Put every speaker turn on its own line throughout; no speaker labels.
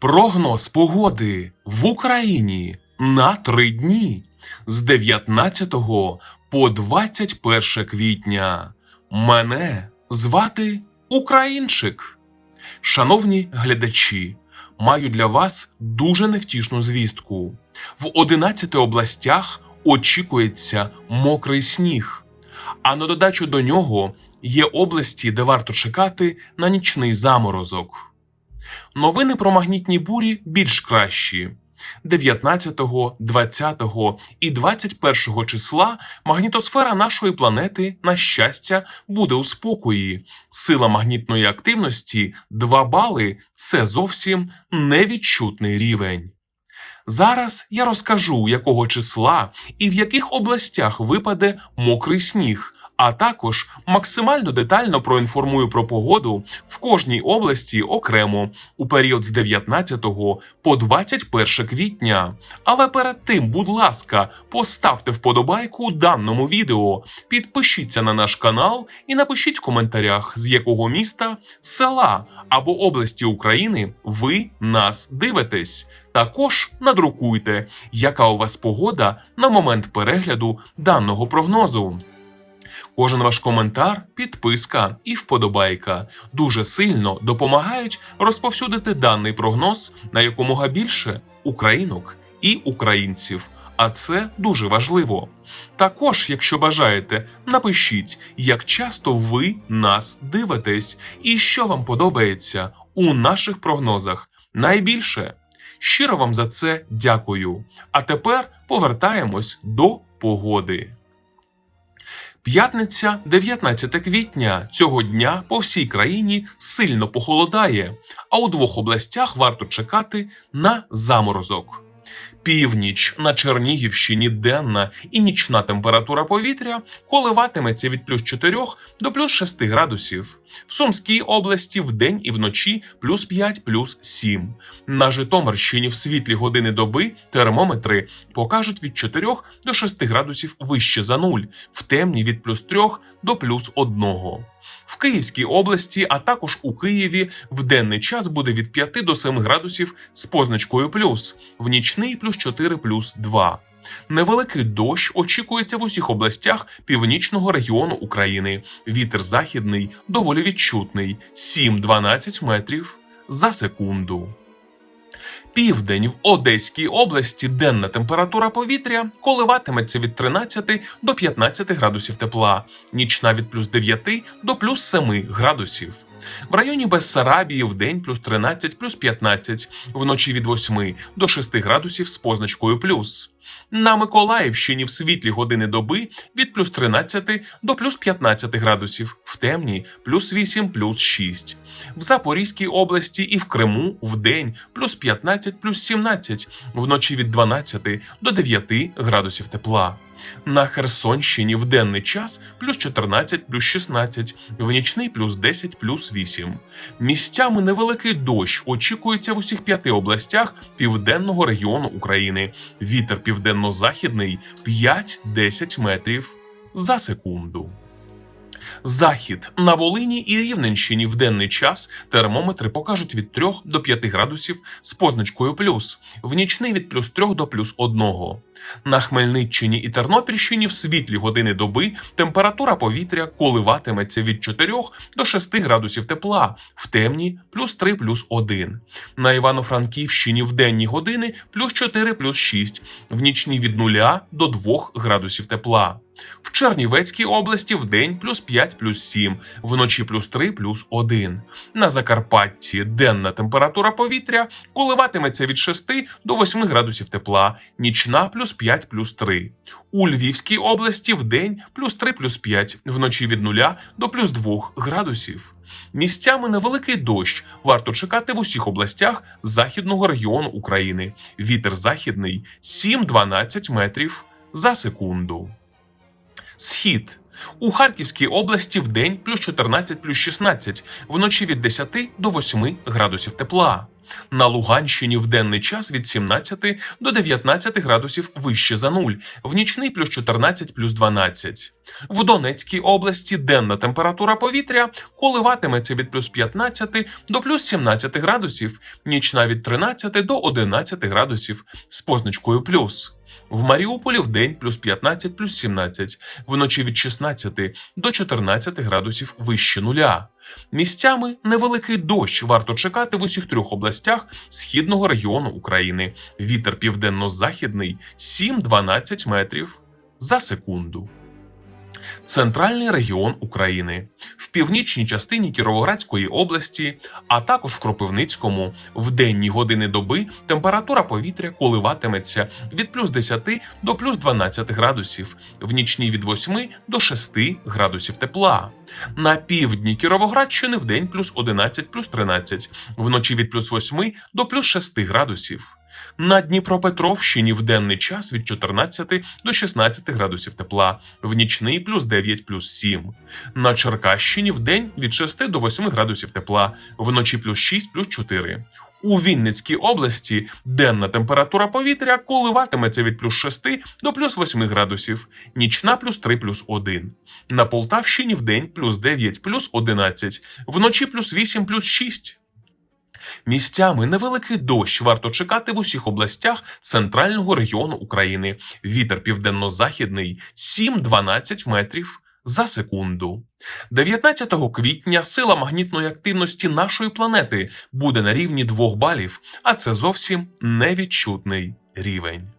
Прогноз погоди в Україні на три дні з 19 по 21 квітня. Мене звати Українчик. Шановні глядачі, маю для вас дуже невтішну звістку. В 11 областях очікується мокрий сніг, а на додачу до нього є області, де варто чекати на нічний заморозок. Новини про магнітні бурі більш кращі. 19, 20 і 21 числа магнітосфера нашої планети, на щастя, буде у спокої. Сила магнітної активності 2 бали це зовсім невідчутний рівень. Зараз я розкажу, якого числа і в яких областях випаде мокрий сніг, а також максимально детально проінформую про погоду в кожній області окремо у період з 19 по 21 квітня. Але перед тим, будь ласка, поставте вподобайку даному відео, підпишіться на наш канал і напишіть в коментарях, з якого міста, села або області України ви нас дивитесь. Також надрукуйте, яка у вас погода на момент перегляду даного прогнозу. Кожен ваш коментар, підписка і вподобайка дуже сильно допомагають розповсюдити даний прогноз на якомога більше українок і українців. А це дуже важливо. Також, якщо бажаєте, напишіть, як часто ви нас дивитесь і що вам подобається у наших прогнозах. Найбільше щиро вам за це дякую. А тепер повертаємось до погоди. П'ятниця, 19 квітня. Цього дня по всій країні сильно похолодає, а у двох областях варто чекати на заморозок. Північ на Чернігівщині денна і нічна температура повітря коливатиметься від плюс 4 до плюс 6 градусів. В Сумській області вдень і вночі плюс 5 плюс 7. На Житомирщині в світлі години доби термометри покажуть від 4 до 6 градусів вище за нуль, в темні від плюс 3 до плюс 1. В Київській області, а також у Києві в денний час буде від 5 до 7 градусів з позначкою плюс, в нічний плюс 4 плюс 2. Невеликий дощ очікується в усіх областях північного регіону України. Вітер західний доволі відчутний 7-12 метрів за секунду. Південь в Одеській області денна температура повітря коливатиметься від 13 до 15 градусів тепла, нічна від плюс 9 до плюс 7 градусів. В районі Бессарабії в день плюс 13 плюс 15, вночі від 8 до 6 градусів з позначкою плюс. На Миколаївщині в світлі години доби від плюс 13 до плюс 15 градусів, в темні плюс 8 плюс 6. В Запорізькій області і в Криму в день плюс 15 плюс 17, вночі від 12 до 9 градусів тепла. На Херсонщині в денний час плюс 14 плюс 16, в нічний плюс 10 плюс 8. Місцями невеликий дощ очікується в усіх п'яти областях південного регіону України. Вітер південно-західний 5-10 метрів за секунду. Захід на Волині і Рівненщині в денний час термометри покажуть від 3 до 5 градусів з позначкою плюс, в нічний від плюс 3 до плюс 1. На Хмельниччині і Тернопільщині в світлі години доби температура повітря коливатиметься від 4 до 6 градусів тепла, в темні плюс 3 плюс 1. На Івано-Франківщині в денні години плюс 4 плюс 6, в нічні від 0 до 2 градусів тепла. В Чернівецькій області в день плюс 5 плюс 7, вночі плюс 3 плюс 1. На Закарпатті денна температура повітря коливатиметься від 6 до 8 градусів тепла, нічна плюс 5 плюс 3. У Львівській області в день плюс 3 плюс 5, вночі від 0 до плюс 2 градусів. Місцями невеликий дощ варто чекати в усіх областях західного регіону України. Вітер західний 7-12 метрів за секунду. Схід. У Харківській області в день плюс 14 плюс 16, вночі від 10 до 8 градусів тепла. На Луганщині в денний час від 17 до 19 градусів вище за нуль, в нічний плюс 14 плюс 12. В Донецькій області денна температура повітря коливатиметься від плюс 15 до плюс 17 градусів, нічна від 13 до 11 градусів з позначкою плюс. В Маріуполі в день плюс 15 плюс 17, вночі від 16 до 14 градусів вище нуля. Місцями невеликий дощ варто чекати в усіх трьох областях східного регіону України. Вітер південно-західний 7-12 метрів за секунду. Центральний регіон України в північній частині Кіровоградської області, а також в Кропивницькому, в денні години доби температура повітря коливатиметься від плюс 10 до плюс 12 градусів, в нічній від 8 до 6 градусів тепла. На півдні Кіровоградщини в день плюс 11 плюс 13, вночі від плюс 8 до плюс 6 градусів. На Дніпропетровщині в денний час від 14 до 16 градусів тепла, в нічний плюс 9 плюс 7. На Черкащині в день від 6 до 8 градусів тепла, вночі плюс 6 плюс 4. У Вінницькій області денна температура повітря коливатиметься від плюс 6 до плюс 8 градусів, нічна плюс 3 плюс 1. На Полтавщині в день плюс 9 плюс 11, вночі плюс 8 плюс 6. Місцями невеликий дощ варто чекати в усіх областях центрального регіону України. Вітер південно-західний 7-12 метрів за секунду. 19 квітня сила магнітної активності нашої планети буде на рівні 2 балів, а це зовсім невідчутний рівень.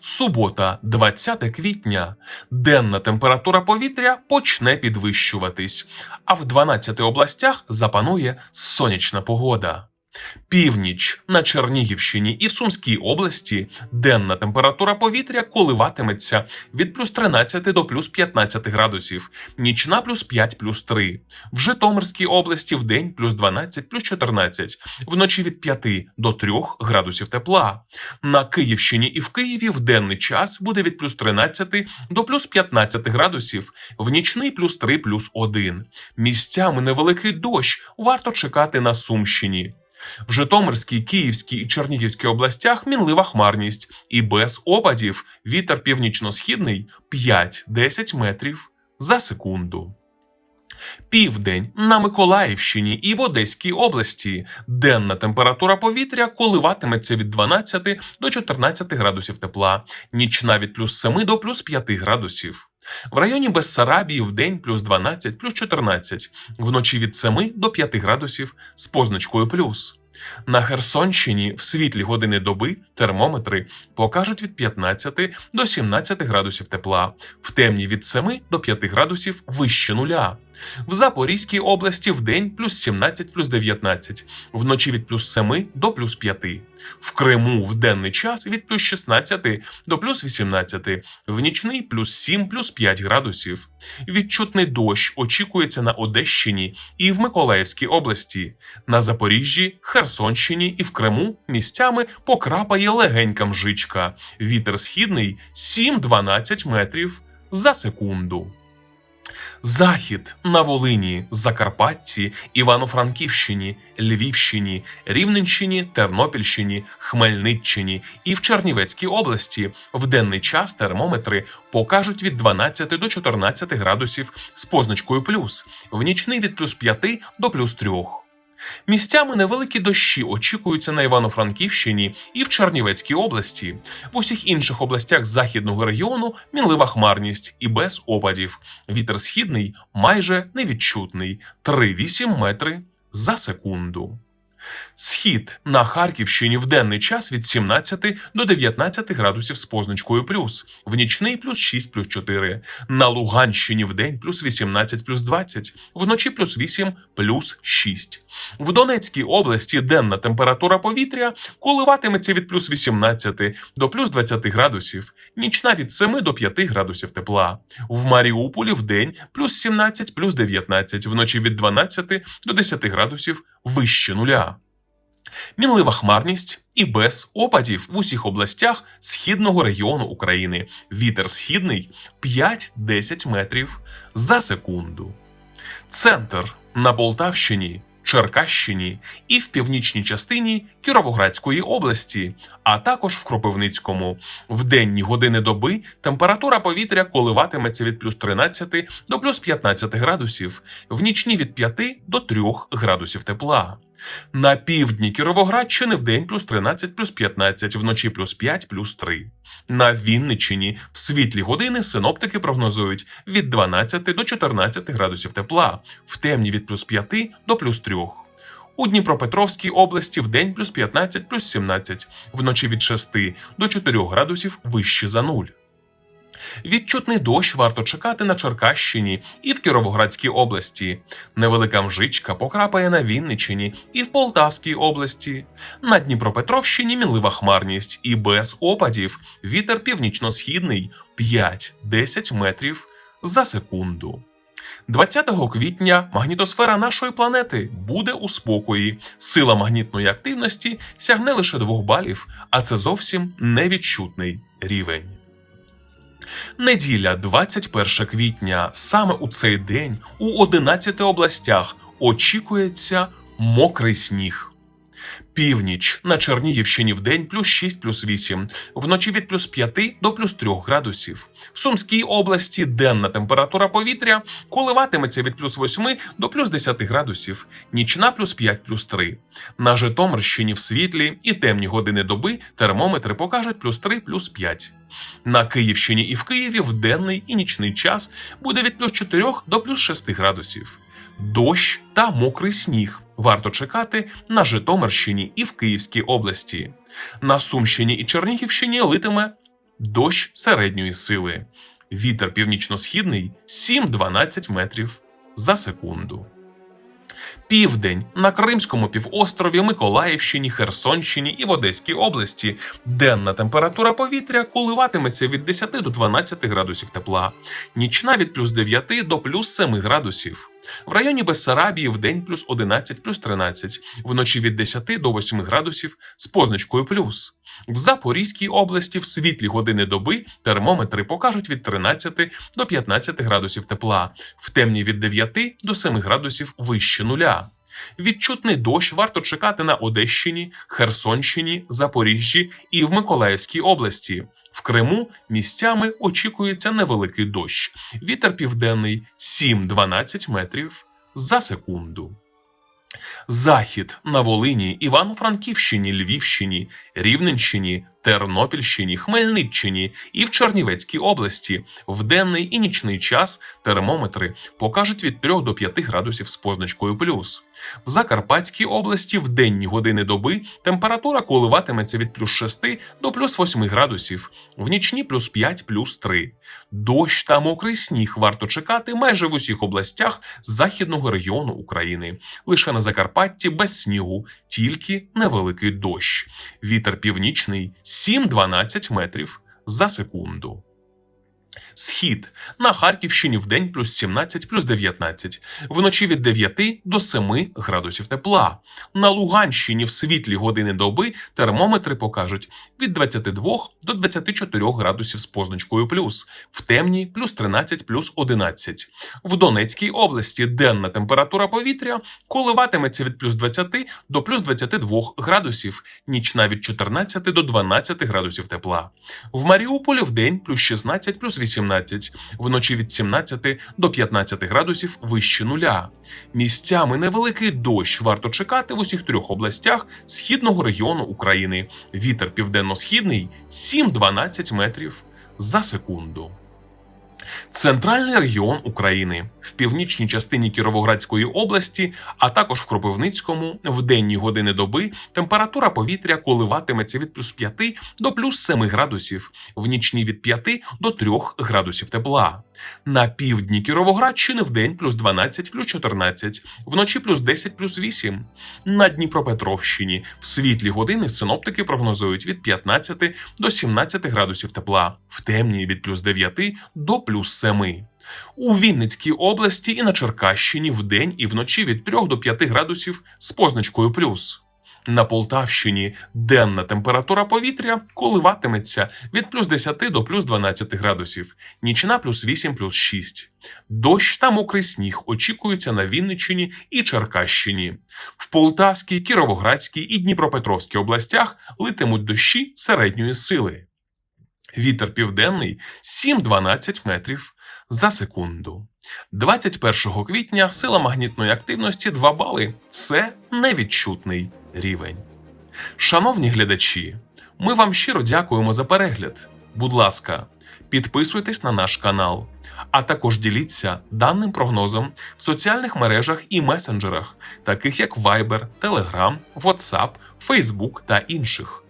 Субота, 20 квітня. Денна температура повітря почне підвищуватись, а в 12 областях запанує сонячна погода. Північ на Чернігівщині і в Сумській області денна температура повітря коливатиметься від плюс 13 до плюс 15 градусів, нічна плюс 5 плюс 3. В Житомирській області в день плюс 12 плюс 14, вночі від 5 до 3 градусів тепла. На Київщині і в Києві в денний час буде від плюс 13 до плюс 15 градусів, в нічний плюс 3 плюс 1. Місцями невеликий дощ варто чекати на Сумщині. В Житомирській, Київській і Чернігівській областях мінлива хмарність і без опадів вітер північно-східний 5-10 метрів за секунду. Південь на Миколаївщині і в Одеській області денна температура повітря коливатиметься від 12 до 14 градусів тепла, нічна від плюс 7 до плюс 5 градусів. В районі Бессарабії в день плюс 12 плюс 14, вночі від 7 до 5 градусів з позначкою плюс. На Херсонщині в світлі години доби термометри покажуть від 15 до 17 градусів тепла, в темні від 7 до 5 градусів вище нуля. В Запорізькій області в день плюс 17 плюс 19, вночі від плюс 7 до плюс 5. В Криму в денний час від плюс 16 до плюс 18, в нічний плюс 7 плюс 5 градусів. Відчутний дощ очікується на Одещині і в Миколаївській області. На Запоріжжі, Херсонщині і в Криму місцями покрапає легенька мжичка. Вітер східний 7-12 метрів за секунду. Захід на Волині, Закарпатті, Івано-Франківщині, Львівщині, Рівненщині, Тернопільщині, Хмельниччині і в Чернівецькій області в денний час термометри покажуть від 12 до 14 градусів з позначкою плюс, в нічний від плюс 5 до плюс 3. Місцями невеликі дощі очікуються на Івано-Франківщині і в Чернівецькій області. В усіх інших областях західного регіону мінлива хмарність і без опадів. Вітер східний майже невідчутний 3,8 метри за секунду. Схід на Харківщині в денний час від 17 до 19 градусів з позначкою плюс, в нічний плюс 6 плюс 4. На Луганщині в день плюс 18 плюс 20, вночі плюс 8 плюс 6. В Донецькій області денна температура повітря коливатиметься від плюс 18 до плюс 20 градусів, нічна від 7 до 5 градусів тепла. В Маріуполі в день плюс 17 плюс 19, вночі від 12 до 10 градусів вище нуля. Мінлива хмарність і без опадів в усіх областях східного регіону України. Вітер східний 5-10 метрів за секунду. Центр на Полтавщині Черкащині і в північній частині Кіровоградської області, а також в Кропивницькому. В денні години доби температура повітря коливатиметься від плюс 13 до плюс 15 градусів, в нічні від 5 до 3 градусів тепла. На півдні Кіровоградщини в день плюс 13 плюс 15, вночі плюс 5 плюс 3. На Вінниччині в світлі години синоптики прогнозують від 12 до 14 градусів тепла, в темні від плюс 5 до плюс 3. У Дніпропетровській області в день плюс 15 плюс 17, вночі від 6 до 4 градусів вище за нуль. Відчутний дощ варто чекати на Черкащині і в Кіровоградській області. Невелика мжичка покрапає на Вінниччині і в Полтавській області. На Дніпропетровщині мінлива хмарність і без опадів. Вітер північно-східний 5-10 метрів за секунду. 20 квітня магнітосфера нашої планети буде у спокої. Сила магнітної активності сягне лише 2 балів, а це зовсім невідчутний рівень. Неділя, 21 квітня. Саме у цей день у 11 областях очікується мокрий сніг. Північ на Чернігівщині в день плюс 6 плюс 8, вночі від плюс 5 до плюс 3 градусів. В Сумській області денна температура повітря коливатиметься від плюс 8 до плюс 10 градусів, нічна плюс 5 плюс 3. На Житомирщині в світлі і темні години доби термометри покажуть плюс 3 плюс 5. На Київщині і в Києві в денний і нічний час буде від плюс 4 до плюс 6 градусів. Дощ та мокрий сніг варто чекати на Житомирщині і в Київській області. На Сумщині і Чернігівщині литиме дощ середньої сили. Вітер північно-східний 7-12 метрів за секунду. Південь на Кримському півострові, Миколаївщині, Херсонщині і в Одеській області. Денна температура повітря коливатиметься від 10 до 12 градусів тепла, нічна від плюс 9 до плюс 7 градусів. В районі Бессарабії в день плюс 11 плюс 13, вночі від 10 до 8 градусів з позначкою плюс. В Запорізькій області в світлі години доби термометри покажуть від 13 до 15 градусів тепла, в темні від 9 до 7 градусів вище нуля. Відчутний дощ варто чекати на Одещині, Херсонщині, Запоріжжі і в Миколаївській області. В Криму місцями очікується невеликий дощ. Вітер південний 7-12 метрів за секунду. Захід на Волині, Івано-Франківщині, Львівщині, Рівненщині, Тернопільщині, Хмельниччині і в Чернівецькій області в денний і нічний час термометри покажуть від 3 до 5 градусів з позначкою плюс. В Закарпатській області в денні години доби температура коливатиметься від плюс 6 до плюс 8 градусів, в нічні плюс 5 плюс 3. Дощ та мокрий сніг варто чекати майже в усіх областях західного регіону України. Лише на Закарпатті без снігу, тільки невеликий дощ. Вітер північний 7-12 метрів за секунду. Схід на Харківщині в день плюс 17 плюс 19, вночі від 9 до 7 градусів тепла. На Луганщині в світлі години доби термометри покажуть від 22 до 24 градусів з позначкою плюс, в темні плюс 13 плюс 11. В Донецькій області денна температура повітря коливатиметься від плюс 20 до плюс 22 градусів, нічна від 14 до 12 градусів тепла. В Маріуполі в день плюс 16 плюс 18, вночі від 17 до 15 градусів вище нуля. Місцями невеликий дощ варто чекати в усіх трьох областях східного регіону України. Вітер південно-східний 7-12 метрів за секунду. Центральний регіон України в північній частині Кіровоградської області, а також в Кропивницькому, в денні години доби температура повітря коливатиметься від плюс 5 до плюс 7 градусів, в нічні від 5 до 3 градусів тепла. На півдні Кіровоградщини в день плюс 12 плюс 14, вночі плюс 10 плюс 8. На Дніпропетровщині в світлі години синоптики прогнозують від 15 до 17 градусів тепла, в темні від плюс 9 до плюс 7. У Вінницькій області і на Черкащині в день і вночі від 3 до 5 градусів з позначкою плюс. На Полтавщині денна температура повітря коливатиметься від плюс 10 до плюс 12 градусів, нічна плюс 8 плюс 6. Дощ та мокрий сніг очікуються на Вінниччині і Черкащині. В Полтавській, Кіровоградській і Дніпропетровській областях литимуть дощі середньої сили. Вітер південний 7-12 метрів за секунду. 21 квітня сила магнітної активності 2 бали. Це невідчутний рівень. Шановні глядачі, ми вам щиро дякуємо за перегляд. Будь ласка, підписуйтесь на наш канал, а також діліться даним прогнозом в соціальних мережах і месенджерах, таких як Viber, Telegram, WhatsApp, Facebook та інших.